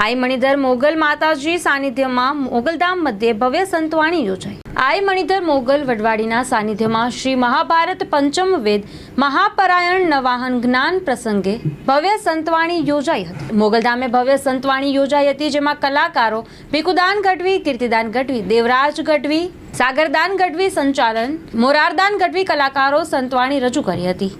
આઈ મણિધર મોગલ માતાજી સાનિધ્યમાં મોગલધામ મધ્યે ભવ્ય સંતવાણી યોજાઈ. આઈ મણિધર મોગલ વડવાડીના સાનિધ્યમાં શ્રી મહાભારત પંચમ વેદ મહાપરાયણ નવાહન જ્ઞાન પ્રસંગે ભવ્ય સંતવાણી યોજાઈ હતી. મોગલધામે ભવ્ય સંતવાણી યોજાઈ હતી, જેમાં કલાકારો ભીખુદાન ગઢવી, કીર્તિદાન ગઢવી, દેવરાજ ગઢવી, સાગરદાન ગઢવી સંચાલન, મોરારદાન ગઢવી કલાકારો સંતવાણી રજૂ કરી હતી.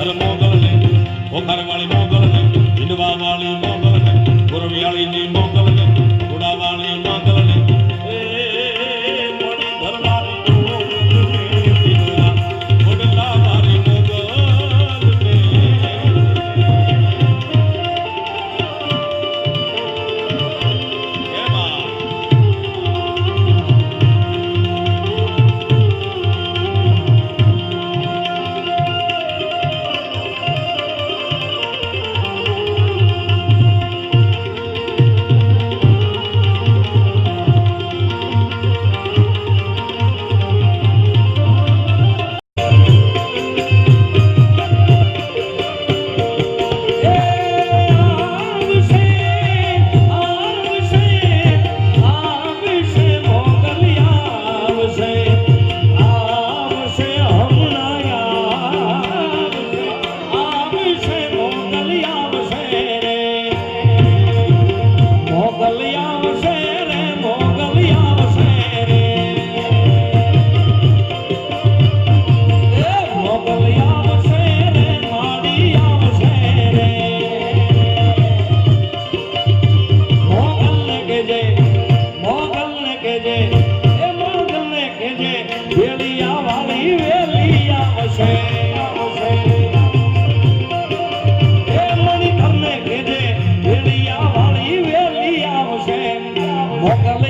ધર્મો ગળને ઓખાર વાળી મોગળ Morra